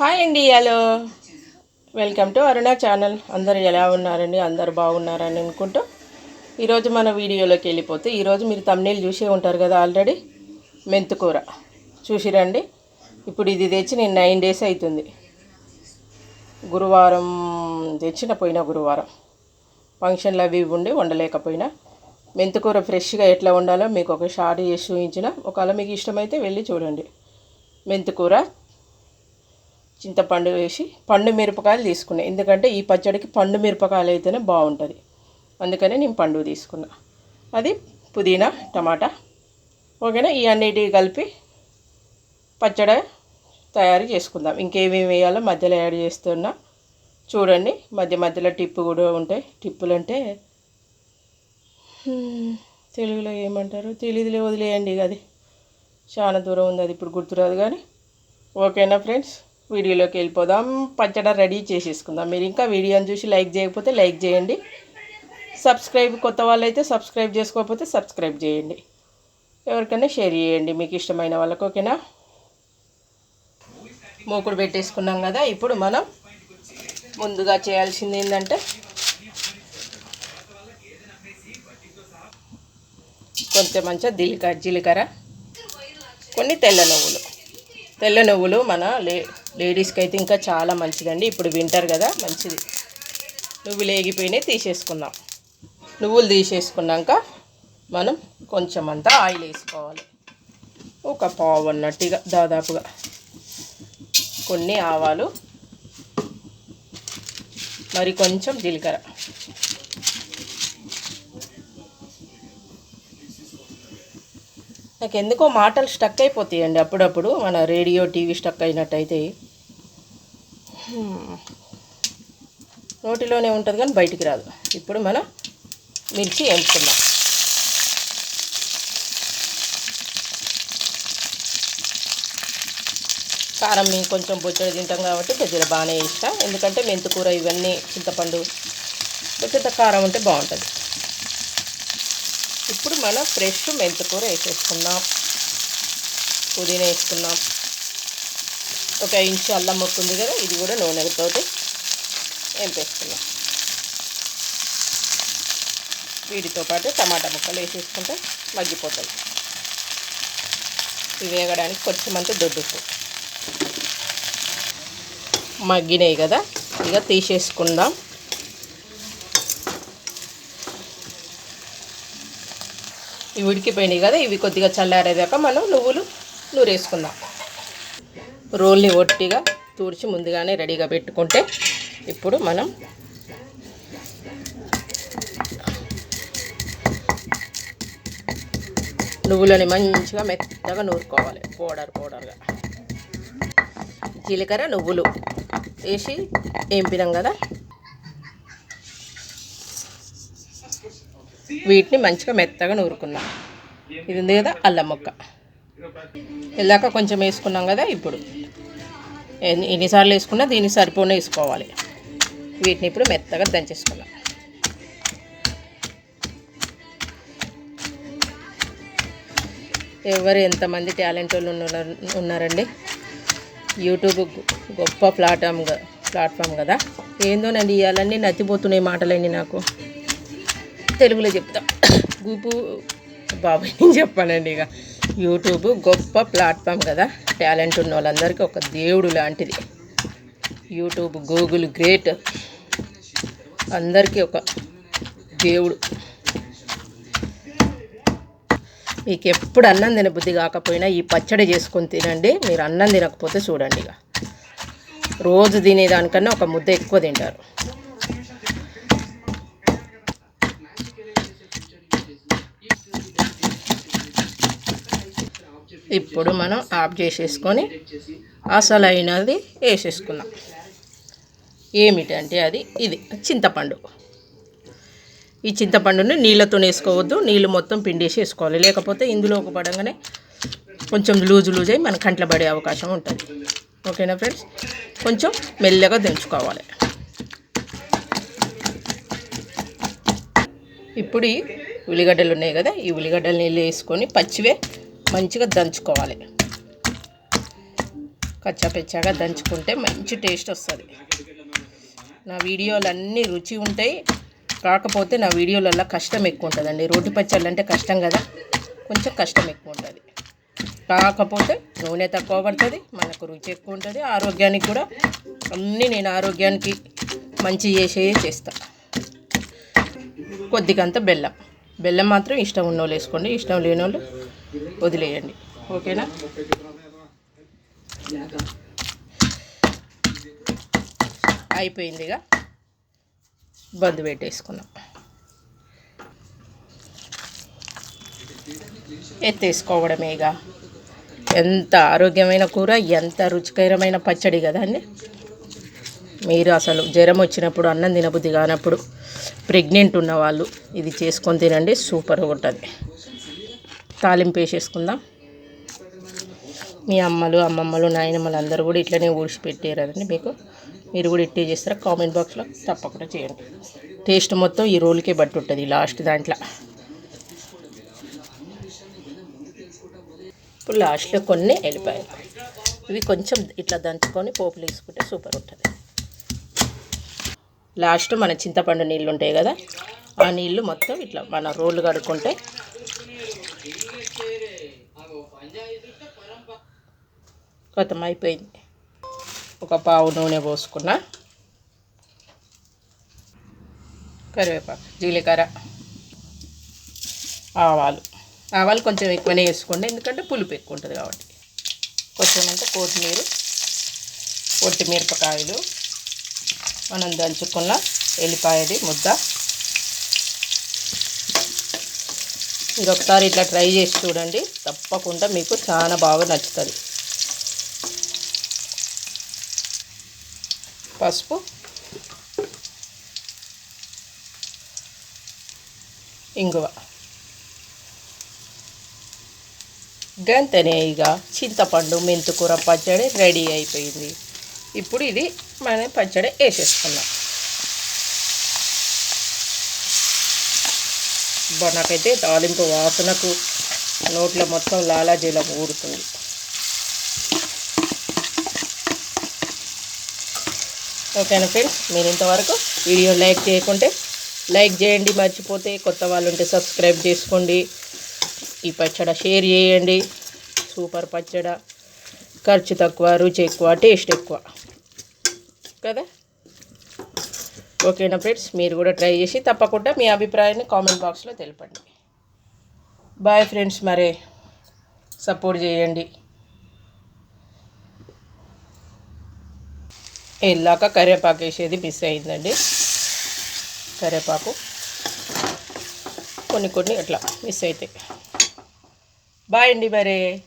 Hi అండి hello. Welcome to Aruna channel అందరు ఎలా ఉన్నారండి? అందరు బాగున్నారని అనుకుంటూ ఈరోజు మన వీడియోలోకి వెళ్ళిపోతే ఈరోజు మీరు తమ్నీళ్ళు చూసే ఉంటారు కదా ఆల్రెడీ మెంతుకూర చూసిరండి? ఇప్పుడు ఇది తెచ్చి నేను నైన్ డేస్ అవుతుంది గురువారం తెచ్చిన పోయిన గురువారం. ఫంక్షన్లు అవి ఇవి ఉండి వండలేకపోయినా. మెంతుకూర ఫ్రెష్గా ఎట్లా ఉండాలో మీకు ఒక షార్ట్ చేసి చూపించిన. ఒకవేళ మీకు ఇష్టమైతే వెళ్ళి చూడండి. మెంతుకూర చింతపండు వేసి పండు మిరపకాయలు తీసుకున్నా. ఎందుకంటే ఈ పచ్చడికి పండు మిరపకాయలు అయితేనే బాగుంటుంది. అందుకని నేను పండు తీసుకున్నా. అది పుదీనా టమాటా. ఓకేనా? ఈ కలిపి పచ్చడి తయారు చేసుకుందాం. ఇంకేమేమి వేయాలో మధ్యలో యాడ్ చేస్తున్నా. చూడండి. మధ్య మధ్యలో టిప్పు కూడా ఉంటాయి. టిప్పులు అంటే తెలుగులో ఏమంటారు? తెలియదులే వదిలేయండి అది. చాలా దూరం ఉంది అది. ఇప్పుడు గుర్తురాదు కానీ. ఓకేనా ఫ్రెండ్స్? వీడియోలోకి వెళ్ళిపోదాం. పచ్చడి రెడీ చేసేసుకుందాం. మీరు ఇంకా వీడియోని చూసి లైక్ చేయకపోతే లైక్ చేయండి. సబ్స్క్రైబ్ కొత్త వాళ్ళు అయితే సబ్స్క్రైబ్ చేసుకోకపోతే సబ్స్క్రైబ్ చేయండి. ఎవరికైనా షేర్ చేయండి. మీకు ఇష్టమైన వాళ్ళకి ఓకేనా? మూకుడు పెట్టేసుకున్నాం కదా. ఇప్పుడు మనం ముందుగా చేయాల్సింది ఏంటంటే కొంచెం మంచిగా జీలకర్ర జీలకర్ర కొన్ని తెల్ల నువ్వులు. తెల్ల నువ్వులు మన లే లేడీస్కి అయితే ఇంకా చాలా మంచిదండి. ఇప్పుడు వింటర్ కదా మంచిది. నువ్వులు వేగిపోయినాయి తీసేసుకుందాం. నువ్వులు తీసేసుకున్నాక మనం కొంచెం అంతా ఆయిల్ వేసుకోవాలి. ఒక పావు అన్నట్టుగా దాదాపుగా. కొన్ని ఆవాలు మరి కొంచెం జీలకర్ర. నాకు ఎందుకో మాటలు స్టక్ అయిపోతాయండి అప్పుడప్పుడు. మన రేడియో టీవీ స్టక్ అయినట్టయితే. నోటిలోనే ఉంటుంది కానీ బయటికి రాదు. ఇప్పుడు మనం మిర్చి వేయించుకుందాం కారం మేము కొంచెం బొచ్చడి తింటాం కాబట్టి కొద్దిగా బాగానే ఇష్టం ఎందుకంటే మెంతుకూర ఇవన్నీ చింతపండు కొంచెం కారం ఉంటే బాగుంటుంది. ఇప్పుడు మనం ఫ్రెష్ మెంతికూర వేసేసుకుందాం. పుదీనా వేసుకుందాం. ఒక ఇంచు అల్లం ముక్క ఉంది కదా ఇది కూడా నూనెతోటి వేపేసుకుందాం. వీటితో పాటు టమాటా ముక్కలు వేసేసుకుంటే మగ్గిపోతుంది ఇవి వేగడానికి కొంచెం అంత దొడ్డుకు మగ్గినాయి కదా ఇక తీసేసుకుందాం. ఇవి ఉడికిపోయినాయి కదా ఇవి కొద్దిగా చల్లారేదాకా మనం నువ్వులు నూరేసుకుందాం. రోల్ని ఒట్టిగా తూడ్చి ముందుగానే రెడీగా పెట్టుకుంటే ఇప్పుడు మనం నువ్వులని మంచిగా మెత్తగా నూరుకోవాలి పౌడర్ పౌడర్గా. జీలకర్ర నువ్వులు వేసి ఏంపినాం కదా? వీటిని మంచిగా మెత్తగా నూరుకుందాం. ఇది ఉంది కదా అల్లం ముక్క. ఇలాక కొంచెం వేసుకున్నాం కదా ఇప్పుడు. ఎన్నిసార్లు వేసుకున్నా దీనికి సరిపోనే వేసుకోవాలి. వీటిని ఇప్పుడు మెత్తగా దంచేసుకున్నాం ఎవరు ఎంతమంది టాలెంట్ వాళ్ళు ఉన్నారు ఉన్నారండి? యూట్యూబ్ గొప్ప ప్లాట్ఫామ్ ప్లాట్ఫామ్ కదా. ఏందోనండి ఇవన్నీ నచ్చిపోతున్నాయి మాటలండి నాకు. తెలుగులో చెప్తాం. గూపు బాబాయ్ నేను చెప్పానండి ఇక. యూట్యూబ్ గొప్ప ప్లాట్ఫామ్ కదా. టాలెంట్ ఉన్న వాళ్ళందరికీ ఒక దేవుడు లాంటిది. YouTube Google great. అందరికీ ఒక దేవుడు. మీకు ఎప్పుడు అన్నం తినబుద్ధి కాకపోయినా ఈ పచ్చడి చేసుకొని తినండి. మీరు అన్నం తినకపోతే చూడండి ఇక. రోజు తినేదానికన్నా ఒక ముద్ద ఎక్కువ తింటారు. ఇప్పుడు మనం ఆఫ్ చేసేసుకొని అసలైనది వేసేసుకుందాం. ఏమిటంటే అది ఇది చింతపండు. ఈ చింతపండుని నీళ్ళతో వేసుకోవద్దు నీళ్ళు మొత్తం పిండేసి వేసుకోవాలి. లేకపోతే ఇందులో ఒక పడంగానే కొంచెం లూజు లూజ్ అయ్యి మన కంట్ల పడే అవకాశం ఉంటుంది. ఓకేనా ఫ్రెండ్స్? కొంచెం మెల్లగా దంచుకోవాలి. ఇప్పుడు ఈ ఉల్లిగడ్డలు ఉన్నాయి కదా ఈ ఉల్లిగడ్డలు నీళ్ళు వేసుకొని పచ్చివే మంచిగా దంచుకోవాలి. కచ్చాపెచ్చాగా దంచుకుంటే మంచి టేస్ట్ వస్తుంది. నా వీడియోలు అన్నీ రుచి ఉంటాయి. కాకపోతే నా వీడియోలలో కష్టం ఎక్కువ ఉంటుందండి రోటి పచ్చళ్ళు అంటే కష్టం కదా. కొంచెం కష్టం ఎక్కువ ఉంటుంది కాకపోతే నూనె తక్కువ పడుతుంది మనకు రుచి ఎక్కువ ఉంటుంది ఆరోగ్యానికి కూడా అన్నీ నేను ఆరోగ్యానికి మంచి చేసే చేస్తా. కొద్దిగంత బెల్లం. బెల్లం మాత్రం ఇష్టం ఉన్న వాళ్ళు వేసుకోండి ఇష్టం లేని వాళ్ళు వదిలేయండి. ఓకేనా? అయిపోయిందిగా. బంద్ పెట్టేసుకున్నాం. ఎత్తేసుకోవడమే ఇక ఎంత ఆరోగ్యమైన కూర ఎంత రుచికరమైన పచ్చడి కదా అండి. మీరు అసలు జ్వరం వచ్చినప్పుడు అన్నం తినబుద్ధి కానప్పుడు ప్రెగ్నెంట్ ఉన్నవాళ్ళు ఇది చేసుకొని తినండి సూపర్గా ఉంటుంది. తాలింపు వేసేసుకుందాం. మీ అమ్మలు అమ్మమ్మలు నాయనమ్మలు అందరూ కూడా ఇట్లనే ఊడిచిపెట్టారని మీకు మీరు కూడా ఇట్టే చేస్తారా? కామెంట్ బాక్స్లో తప్పకుండా చేయండి. టేస్ట్ మొత్తం ఈ రోల్కే బట్టి ఉంటుంది లాస్ట్ దాంట్లో. ఇప్పుడు లాస్ట్లో కొన్ని వెళ్ళిపోయాయి ఇవి కొంచెం ఇట్లా దంచుకొని పోపులు వేసుకుంటే సూపర్ ఉంటుంది. లాస్ట్ మన చింతపండు నీళ్ళు ఉంటాయి కదా ఆ నీళ్ళు మొత్తం ఇట్లా మన రోళ్ళు కడుక్కుంటే కొత్తం అయిపోయింది. ఒక పావు నూనె పోసుకున్న. కరివేపాకు జీలకర్ర ఆవాలు. ఆవాలు కొంచెం ఎక్కువనే వేసుకోండి ఎందుకంటే పులుపు ఎక్కువ ఉంటుంది కాబట్టి. కొంచెం అంటే కొత్తిమీర పొట్టి మిరపకాయలు మనం దంచుకున్న ఎల్లిపాయది ముద్ద. మీరు ఒకసారి ఇట్లా ట్రై చేసి చూడండి. తప్పకుండా మీకు చాలా బాగా నచ్చుతుంది. పసుపు. ఇంగువ. గంతనే ఇక చింతపండు మెంతుకూర పచ్చడి రెడీ అయిపోయింది. ఇప్పుడు ఇది మన పచ్చడి వేసేసుకున్నాం నాకైతే తాలింపు వాసనకు నోట్లో మొత్తం లాలాజీలం ఊరుతుంది. ఓకేనా ఫ్రెండ్స్? మీరు ఇంతవరకు వీడియో లైక్ చేయకుంటే లైక్ చేయండి మర్చిపోతే కొత్త వాళ్ళు ఉంటే సబ్స్క్రైబ్ చేసుకోండి. ఈ పచ్చడి షేర్ చేయండి. సూపర్ పచ్చడి. ఖర్చు తక్కువ రుచి ఎక్కువ టేస్ట్ ఎక్కువ. కదా? ఓకేనా ఫ్రెండ్స్? మీరు కూడా ట్రై చేసి తప్పకుండా మీ అభిప్రాయాన్ని కామెంట్ బాక్స్లో తెలపండి. బాయ్ ఫ్రెండ్స్ మరే. సపోర్ట్ చేయండి. వెళ్ళాక కరివేపాకు వేసేది మిస్ అయిందండి. కరివేపాకు కొన్ని కొన్ని అట్లా మిస్ అవుతాయి బాయ్ అండి మరే.